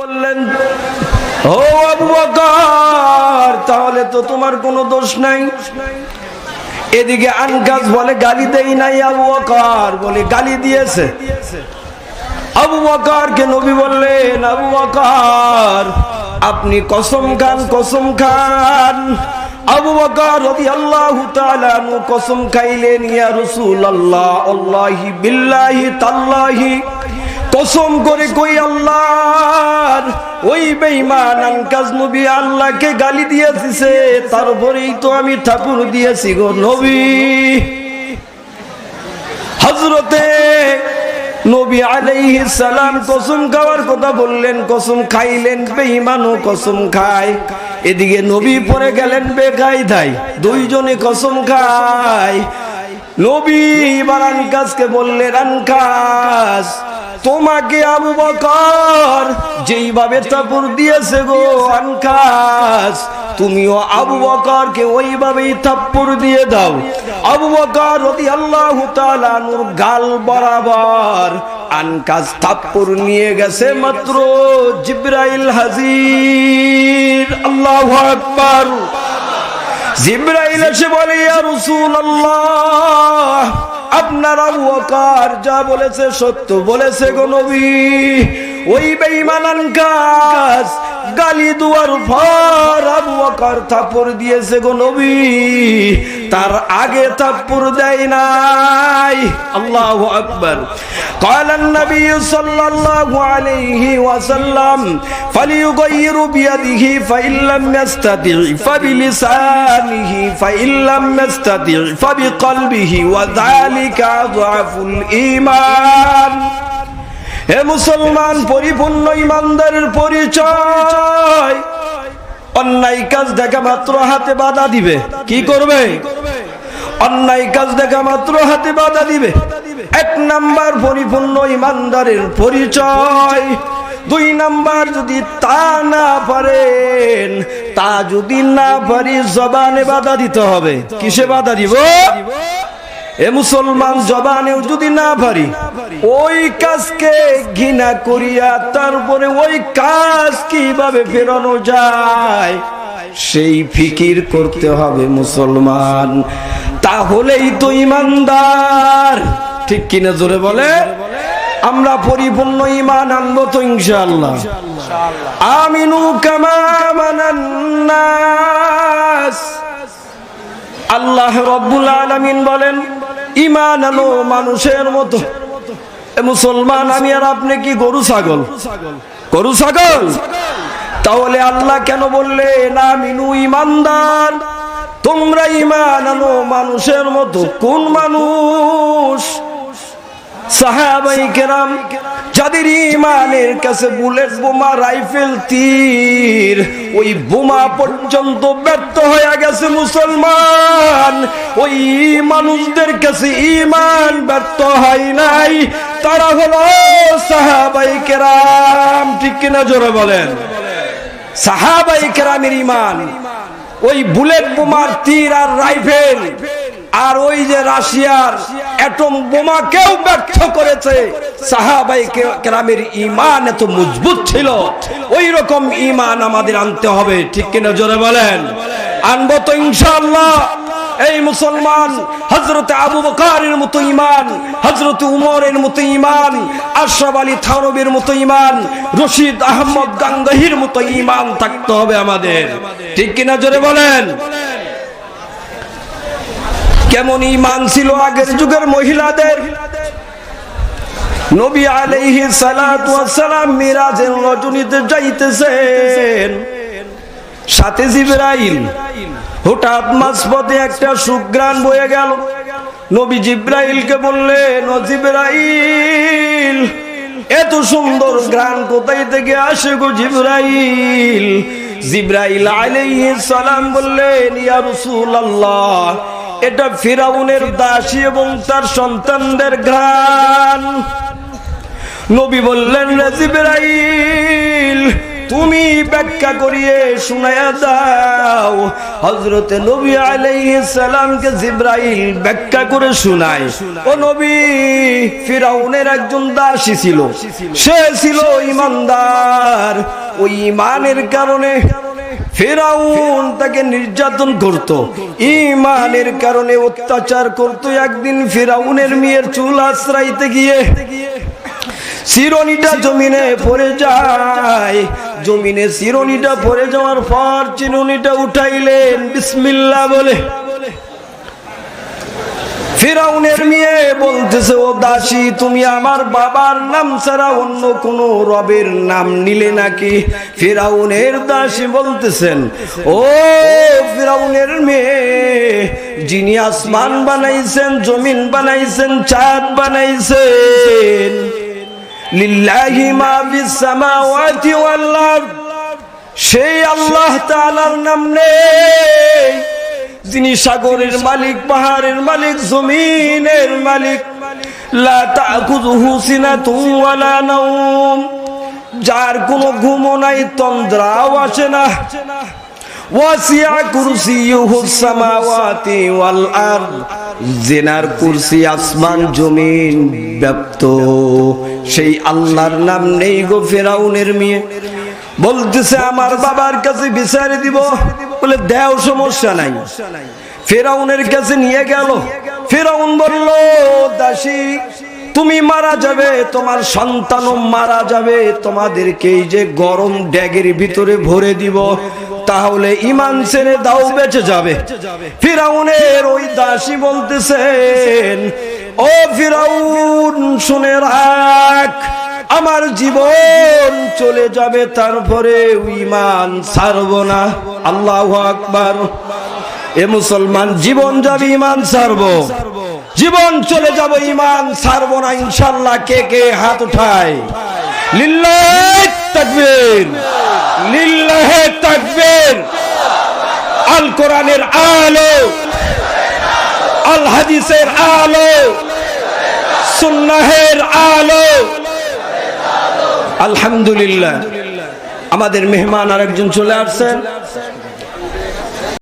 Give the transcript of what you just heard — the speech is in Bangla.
বললেন, ও আবু বকর, তাহলে তো তোমার কোনো দোষ নাই। এদিকে আনকাজ বলে, গালি দেই নাই আবু বকর। বলে, গালি দিয়েছে। আবু বকরকে নবী বললেন, আবু বকর, আপনি কসম খান কসম খান। আবু বকর রাদিয়াল্লাহু তাআলা কসম খাইলেন, ইয়া রাসূলুল্লাহ, আল্লাহি বিল্লাহি তাল্লাহি। কসম করে কই আল্লাহর? ওই বেঈমান আনকাজ নবী আল্লাহকে গালি দিয়েছে, তারপরেই তো আমি ঠাকুর দিয়েছি গো নবী। হজরতে নবী আলাইহি সালাম কসম খাওয়ার কথা বললেন, কসম খাইলেন বেঈমানও কসম খায়। এদিকে নবী পরে গেলেন বেকায়দায়, দুইজনে কসম খায়। নবী এবার আনকাজকে বললেন, আনকাজ তোমাকে আবু বকর যেইভাবে তাপুর দিয়েছে গো আনকাস তুমিও আবু বকরকে ওইভাবেই থাপ্পড় দিয়ে দাও। আবু বকর রদি আল্লাহ নূর গাল বরাবর আনকাস থাপ্পড় নিয়ে গেছে মাত্র জিব্রাইল হাজির। আল্লাহ আকবার। জিব্রাইল এসে বলে, ইয়া রাসূলুল্লাহ বকর যা বলেছে সত্য বলেছে গো নবী। ওই বেঈমান কাজ, গালি দুয়ার ফর আবু আকার থাপড় দিয়েছে গো নবী। তার আগে থাপ্পড় দেয় নাই আল্লাহু আকবার قال النبي صلى الله عليه وسلم فليغير بيده فإن لم يستطع فبلسانه فإن لم يستطع فبقلبه وذلك أضعف الإيمان হে মুসলমান পরিপূর্ণ ইমানদারের পরিচয় অন্যায় কাজ দেখা মাত্র হাতে বাধা দিবে। কি করবে? অন্যায় কাজ দেখা মাত্র হাতে বাধা দিবে। এক নাম্বার পরিপূর্ণ ইমানদারের পরিচয়। দুই নাম্বার যদি তা না পারেন, তা যদি না পারি জবানে বাধা দিতে হবে। কিসে বাধা দিব? এ মুসলমান জবানেও যদি না পারি, ওই কাজকে ঘৃণা করিয়া তারপরে ওই কাজ কীভাবে ফেরানো যায়? সেই ফিকির করতে হবে মুসলমান। তাহলেই তো ইমানদার। ঠিক কিনা জোরে বলে? আমরা পরিপূর্ণ ইমান আনব তো ইনশাআল্লাহ। আমিনু কামা আমানান্নাস। আল্লাহ রব্বুল আলামিন বলেন ইমান আনো মানুষের মতো। মুসলমান, আমি আর আপনি কি গরু ছাগল? গরু ছাগল? তাহলে আল্লাহ কেন বললেন আমিনু ইমানদার, তোমরা ইমান আনো মানুষের মতো, কোন মানুষ? ইমানের কাছে বুলেট বোমা, রাইফেল, তীর, ওই বোমা পর্যন্ত ব্যর্থ হয়ে গেছে মুসলমান। ওই মানুষদের কাছে ইমান ব্যর্থ হয় নাই। তারা হলো সাহাবাই কেরাম, ঠিক কিনা জোরে বলেন। সাহাবাই কেরামের ইমান ওই বুলেট বোমার তীর আর রাইফেল আর ওই যে রাশিয়ার অ্যাটম বোমাকেও ব্যর্থ করেছে। সাহাবাই কেরামের ইমান এত মজবুত ছিল ওই রকম ইমান আমাদের আনতে হবে। ঠিক কিনা জোরে বলেন? আনব তো ইনশাআল্লাহ। এই মুসলমান হজরত আবু বকারের মতো ইমান হজরত উমরের মতো ইমান আশরাফ আলী থানবের মতো ইমান রশিদ আহমদ গাঙ্গাহির মতো ইমান থাকতে হবে আমাদের। ঠিক কিনা জোরে বলেন? কেমন ইমান ছিল আগের যুগের মহিলাদের? নবী আলাইহি ওয়াসসালাম মিরাজের রজনীতে যাইতেছেন। সাথে জিবরাইল। হঠাৎ মাঝপথে একটা সুগ্রাণ বয়ে গেল। নবী জিব্রাইলকে বললেন ও জিব্রাইল, এত সুন্দর গ্রান কোথায় থেকে আসে গো জিব্রাইল? জিব্রাইল আলাইহিস সালাম বললেন ইয়া রাসূলুল্লাহ, এটা ফিরাউনের দাসী এবং তার সন্তানদের ঘ্রাণ। নবী বললেন জিব্রাইল তুমি ব্যাখ্যা করিয়ে শুনায়া দাও। হজরতে নবী আলাইহিস সালামকে জিব্রাইল ব্যাখ্যা করে শুনায়। ও নবী, ফিরাউনের একজন দাসী ছিল। সে ছিল ইমানদার। ওই ইমানের কারণে ফেরাউন তাকে নির্যাতন করত। ইমানের কারণে অত্যাচার করত। একদিন ফেরাউনের মেয়ের চুল আশ্রাইতে গিয়ে চিরনিটা জমিনে পড়ে যায়। জমিনে চিরনিটা পড়ে যাওয়ার পর চিরনিটা উঠাইলেন বিসমিল্লা বলে। ফিরাউনের মেয়ে বলতেছে, ও দাসী, তুমি আমার বাবার নাম ছাড়া অন্য কোন রবের নাম নিলে নাকি? ফিরাউনের দাসী বলতেছেন, ও ফিরাউনের মেয়ে, যিনি আসমান বানাইছেন, জমিন বানাইছেন, চাঁদ বানাইছেন লিল্লাহি মা ফিস সামাওয়াতি ওয়াল আরদ। সেই আল্লাহ তাআলার নাম নেই যিনি সাগরের মালিক, পাহাড়ের মালিক, জমিনের মালিক। লা তাখুযুহু সিনাতুন ওয়ালা নাওম। যার কোনো ঘুমও নাই, তন্দ্রাও আসে না। ওয়াসিয়া কুরসিয়ুহু সামাওয়াতি ওয়াল আরদ। কুরসি আসমান, জমিন সেই আল্লাহর নাম নেই গো ফেরাউনের মেয়ে। বলতেছে, আমার বাবার কাছে বিচারে দিব। বলে, দেও, সমস্যা নাই। ফেরাউনের কাছে নিয়ে গেল। ফেরাউন বলল, দাসী, তুমি মারা যাবে, তোমার সন্তানও মারা যাবে। তোমাদেরকে এই যে গরম ড্যাগের ভিতরে ভরে দিব। তাহলে ইমান ছেড়ে দাও, বেঁচে যাবে। ফিরাউনের ওই দাসী বলতেছেন, ও ফিরাউন, শুনে রাখ, আমার জীবন চলে যাবে, তারপরে ইমান ছাড়ব না। আল্লাহ আকবার। এ মুসলমান, জীবন যাবে, ইমান ছাড়ব। জীবন চলে যাব, ইমান ছাড়ব না ইনশাল্লাহ কে কে হাত উঠায়? লিল্লাহ, তাকবীর। আল কোরআনের আলো। আল হাদিসের আলো। সুন্নাহের আলো। আলহামদুলিল্লাহ। আমাদের মেহমান আরেকজন চলে আসছেন।